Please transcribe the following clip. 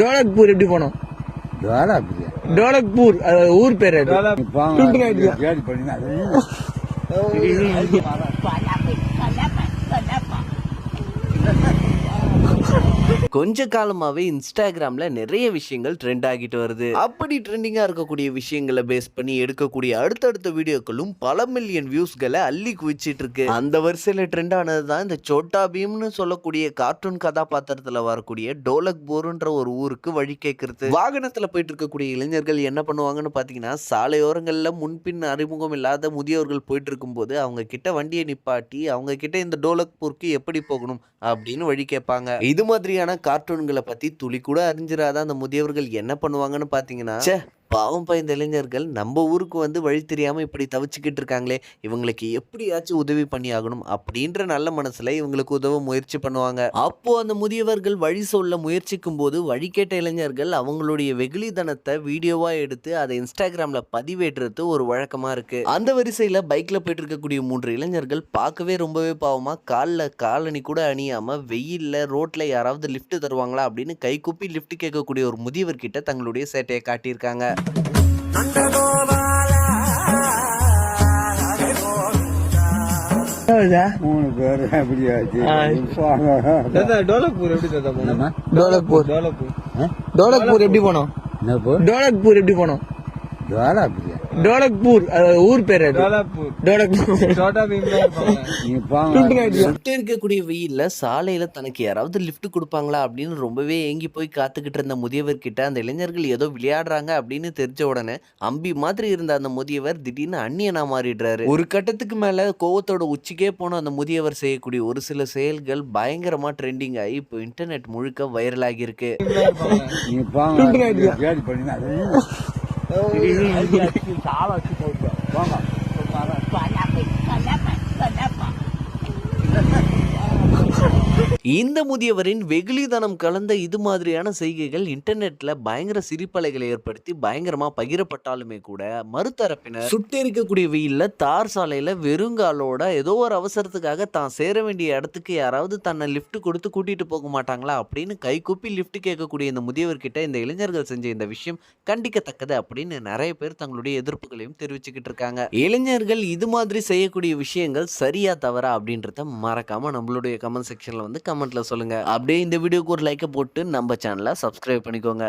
டோலக்பூர் எப்படி போனோம்? டோலக்பூர். அது ஊர் பேர் அது Tuntun idea. கேட்டு பண்ணி கொஞ்ச காலமாகவே இன்ஸ்டாகிராமில் நிறைய விஷயங்கள் ட்ரெண்ட் ஆகிட்டு வருது. அப்படி ட்ரெண்டிங்காக இருக்கக்கூடிய விஷயங்களை பேஸ் பண்ணி எடுக்கக்கூடிய அடுத்தடுத்த வீடியோக்களும் பல மில்லியன் வியூஸ்களை அள்ளி குவிச்சிட்டு இருக்கு. அந்த வரிசையில் ட்ரெண்ட் ஆனது தான் இந்த சோட்டா பீம்னு சொல்லக்கூடிய கார்ட்டூன் கதாபாத்திரத்தில் வரக்கூடிய டோலக் போருன்ற ஒரு ஊருக்கு வழி கேட்கறது வாகனத்தில் போயிட்டு இருக்கக்கூடிய இளைஞர்கள் என்ன பண்ணுவாங்கன்னு பார்த்தீங்கன்னா சாலையோரங்களில் முன்பின் அறிமுகம் இல்லாத முதியோர்கள் போயிட்டு இருக்கும்போது அவங்க கிட்ட வண்டியை நிப்பாட்டி அவங்க கிட்ட இந்த டோலக்பூருக்கு எப்படி போகணும் அப்படின்னு வழி கேட்பாங்க. இது மாதிரியான கார்ட்டூன்களை பத்தி துளி கூட அறிஞ்சிடாத அந்த முதியவர்கள் என்ன பண்ணுவாங்கன்னு பாத்தீங்கன்னா பாவம் பயந்த இளைஞர்கள். நம்ம ஊருக்கு வந்து வழி தெரியாமல் இப்படி தவிச்சுக்கிட்டு இருக்காங்களே இவங்களுக்கு எப்படியாச்சும் உதவி பண்ணி ஆகணும் அப்படின்ற நல்ல மனசில் இவங்களுக்கு உதவ முயற்சி பண்ணுவாங்க. அப்போது அந்த முதியவர்கள் வழி சொல்ல முயற்சிக்கும் போது வழி கேட்ட இளைஞர்கள் அவங்களுடைய வெகுளிதனத்தை வீடியோவாக எடுத்து அதை இன்ஸ்டாகிராமில் பதிவேற்றுறது ஒரு வழக்கமாக இருக்குது அந்த வரிசையில் பைக்கில் போயிட்டு இருக்கக்கூடிய மூன்று இளைஞர்கள் பார்க்கவே ரொம்பவே பாவமாக காலில் காலணி கூட அணியாமல் வெயிலில் ரோட்டில் யாராவது லிஃப்ட் தருவாங்களா அப்படின்னு கைகூப்பி லிஃப்ட் கேட்கக்கூடிய ஒரு முதியவர்கிட்ட தங்களுடைய சேட்டையை காட்டியிருக்காங்க. மூணு பேர் அப்படியாச்சு. டோலக்பூர் எப்படி போனோம்? டோலக்பூர்? டோலக்பூர். எப்படி போனோம்? டோலக்பூர் எப்படி போனோம்? ஜோலாபுரியா டோலக்பூர் ஊர் பேர் இருக்கக்கூடிய வெயில்ல சாலையில தனக்கு யாராவது லிஃப்ட் கொடுப்பாங்களா அப்படின்னு ரொம்பவே ஏங்கி போய் காத்துக்கிட்டு இருந்த முதியவர் கிட்ட அந்த இளைஞர்கள் ஏதோ விளையாடுறாங்க அப்படின்னு தெரிஞ்ச உடனே அம்பி மாதிரி இருந்த அந்த முதியவர் திடீர்னு அந்நியனா மாறிடுறாரு. ஒரு கட்டத்துக்கு மேல கோவத்தோட உச்சிக்கே போன அந்த முதியவர் செய்யக்கூடிய ஒரு சில செயல்கள் பயங்கரமா ட்ரெண்டிங் ஆகி இப்போ இன்டர்நெட் முழுக்க வைரல் 哎呦，哎呀，去砸了？去偷车，忘了。இந்த முதியவரின் வெகுளிதனம் கலந்த இது மாதிரியான செய்கைகள் இன்டர்நெட்ல பயங்கர சிரிப்பலைகளை ஏற்படுத்தி பயங்கரமா பகிரப்பட்டாலுமே கூட மறுதரப்பினர் சுட்டு இருக்கக்கூடிய வெயில்ல தார் சாலையில வெறுங்காலோட ஏதோ ஒரு அவசரத்துக்காக தான் சேர வேண்டிய இடத்துக்கு யாராவது தன்னை லிஃப்ட் கொடுத்து கூட்டிட்டு போக மாட்டாங்களா அப்படின்னு கைகூப்பி லிஃப்ட் கேட்கக்கூடிய இந்த முதியவர்கிட்ட இந்த இளைஞர்கள் செஞ்ச இந்த விஷயம் கண்டிக்கத்தக்கது அப்படின்னு நிறைய பேர் தங்களுடைய எதிர்ப்புகளையும் தெரிவிச்சுக்கிட்டு இருக்காங்க. இளைஞர்கள் இது மாதிரி செய்யக்கூடிய விஷயங்கள் சரியா தவறா அப்படின்றத மறக்காம நம்மளுடைய கமெண்ட் செக்ஷன்ல வந்து கமெண்ட்டில் சொல்லுங்கள் அப்படியே இந்த வீடியோக்கு ஒரு லைக்கை போட்டு நம்ம சேனலை சப்ஸ்கிரைப் பண்ணிக்கோங்க.